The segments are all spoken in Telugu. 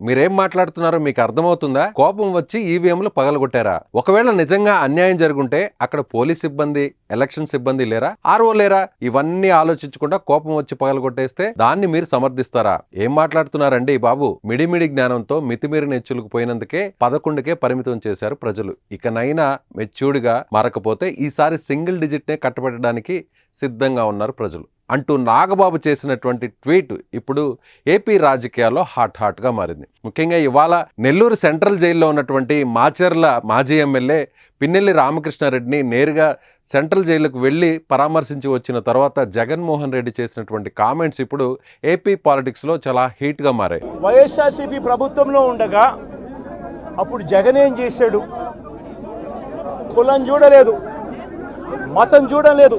మీరేం మాట్లాడుతున్నారో మీకు అర్థమవుతుందా? కోపం వచ్చి ఈవీఎంలు పగలగొట్టారా? ఒకవేళ నిజంగా అన్యాయం జరుగుంటే అక్కడ పోలీస్ సిబ్బంది ఎలక్షన్ సిబ్బంది లేరా? ఆర్ఓ లేరా? ఇవన్నీ ఆలోచించకుండా కోపం వచ్చి పగలగొట్టేస్తే దాన్ని మీరు సమర్థిస్తారా? ఏం మాట్లాడుతున్నారండి బాబు? మిడిమిడి జ్ఞానంతో మితిమీరి నెచ్చులకు పోయినందుకే పదకొండుకే పరిమితం చేశారు ప్రజలు. ఇకనైనా మెచ్యూర్డ్గా మారకపోతే ఈసారి సింగిల్ డిజిట్నే కట్టబెట్టడానికి సిద్ధంగా ఉన్నారు ప్రజలు. అంటూ నాగబాబు చేసినటువంటి ట్వీట్ ఇప్పుడు ఏపీ రాజకీయాల్లో హాట్ హాట్గా మారింది. ముఖ్యంగా ఇవాళ నెల్లూరు సెంట్రల్ జైల్లో ఉన్నటువంటి మాచర్ల మాజీ ఎమ్మెల్యే పిన్నెల్లి రామకృష్ణారెడ్డిని నేరుగా సెంట్రల్ జైలుకు వెళ్ళి పరామర్శించి వచ్చిన తర్వాత జగన్మోహన్ రెడ్డి చేసినటువంటి కామెంట్స్ ఇప్పుడు ఏపీ పాలిటిక్స్లో చాలా హీట్గా మారాయి. వైఎస్ఆర్సీపీ ప్రభుత్వంలో ఉండగా అప్పుడు జగన్ ఏం చేశాడు? కులం చూడలేదు. మతం చూడలేదు.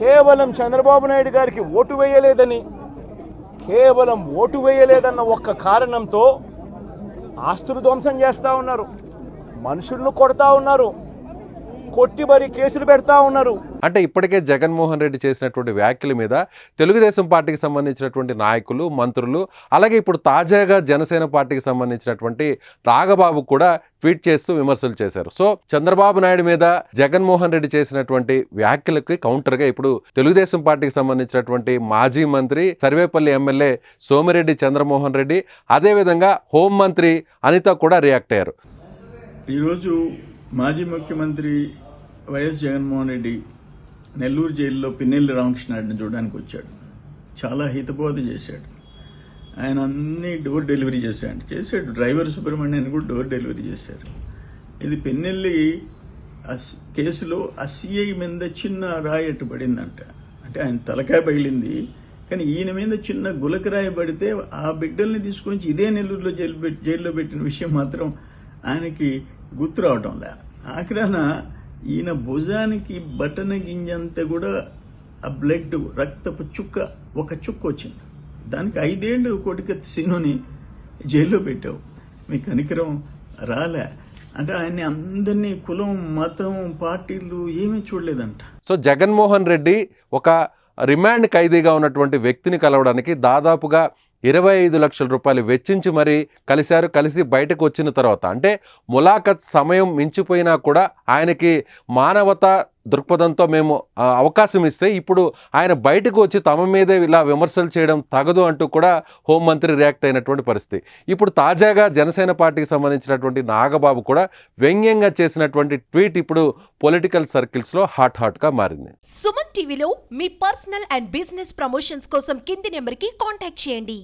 కేవలం చంద్రబాబు నాయుడు గారికి ఓటు వేయలేదని కేవలం ఓటు వేయలేదన్న ఒక్క కారణంతో ఆస్తులు ధ్వంసం చేస్తూ ఉన్నారు మనుషులను కొడతా ఉన్నారు. కొట్టి మరి కేసులు పెడతా ఉన్నారు. అంటే ఇప్పటికే జగన్మోహన్ రెడ్డి చేసినటువంటి వ్యాఖ్యల మీద తెలుగుదేశం పార్టీకి సంబంధించినటువంటి నాయకులు మంత్రులు అలాగే ఇప్పుడు తాజాగా జనసేన పార్టీకి సంబంధించినటువంటి నాగబాబు కూడా ట్వీట్ చేస్తూ విమర్శలు చేశారు. సో చంద్రబాబు నాయుడు మీద జగన్మోహన్ రెడ్డి చేసినటువంటి వ్యాఖ్యలకి కౌంటర్గా ఇప్పుడు తెలుగుదేశం పార్టీకి సంబంధించినటువంటి మాజీ మంత్రి సర్వేపల్లి ఎమ్మెల్యే సోమిరెడ్డి చంద్రమోహన్ రెడ్డి అదేవిధంగా హోంమంత్రి అనిత కూడా రియాక్ట్ అయ్యారు. ఈరోజు మాజీ ముఖ్యమంత్రి వైఎస్ జగన్మోహన్ రెడ్డి నెల్లూరు జైల్లో పిన్నెల్లి రామకృష్ణారెడ్డిని చూడడానికి వచ్చాడు. చాలా హితబోధ చేశాడు. ఆయన అన్ని డోర్ డెలివరీ చేశాడు. చేశాడు. డ్రైవర్ సుబ్రహ్మణ్యాన్ని కూడా డోర్ డెలివరీ చేశారు ఇది పిన్నెల్లి అస్- కేసులో అసిఐ మీద చిన్న రాయి అట్టు పడిందంట. అంటే ఆయన తలకాయ పగిలింది. కానీ ఈయన మీద చిన్న గులకరాయి పడితే ఆ బిడ్డల్ని తీసుకొని ఇదే నెల్లూరులో జైలు జైల్లో పెట్టిన విషయం మాత్రం ఆయనకి గుర్తు రావటం లే. ఆఖరాన ఈయన భుజానికి బటన గింజంతా కూడా ఆ బ్లడ్ రక్తపు చుక్క ఒక చుక్క వచ్చింది. దానికి ఐదేళ్ళు కొడుకత్తి సీనుని జైల్లో పెట్టావు. మీ కనికరం రాలే. అంటే ఆయన్ని అందరినీ కులం మతం పార్టీలు ఏమీ చూడలేదంట. సో జగన్మోహన్ రెడ్డి ఒక రిమాండ్ ఖైదీగా ఉన్నటువంటి వ్యక్తిని కలవడానికి దాదాపుగా ఇరవై ఐదు లక్షల రూపాయలు వెచ్చించి మరీ కలిశారు కలిసి బయటకు వచ్చిన తర్వాత అంటే ములాఖత్ సమయం మించిపోయినా కూడా ఆయనకి మానవత దృక్పథంతో మేము అవకాశం ఇస్తే ఇప్పుడు ఆయన బయటకు వచ్చి తమ మీదే ఇలా విమర్శలు చేయడం తగదు అంటూ కూడా హోంమంత్రి రియాక్ట్ అయినటువంటి పరిస్థితి. ఇప్పుడు తాజాగా జనసేన పార్టీకి సంబంధించినటువంటి నాగబాబు కూడా వ్యంగ్యంగా చేసినటువంటి ట్వీట్ ఇప్పుడు పొలిటికల్ సర్కిల్స్లో హాట్ హాట్గా మారింది. సుమన్ టీవీలో మీ పర్సనల్ అండ్ బిజినెస్ ప్రమోషన్స్ కోసం కింది నెంబర్కి కాంటాక్ట్ చేయండి.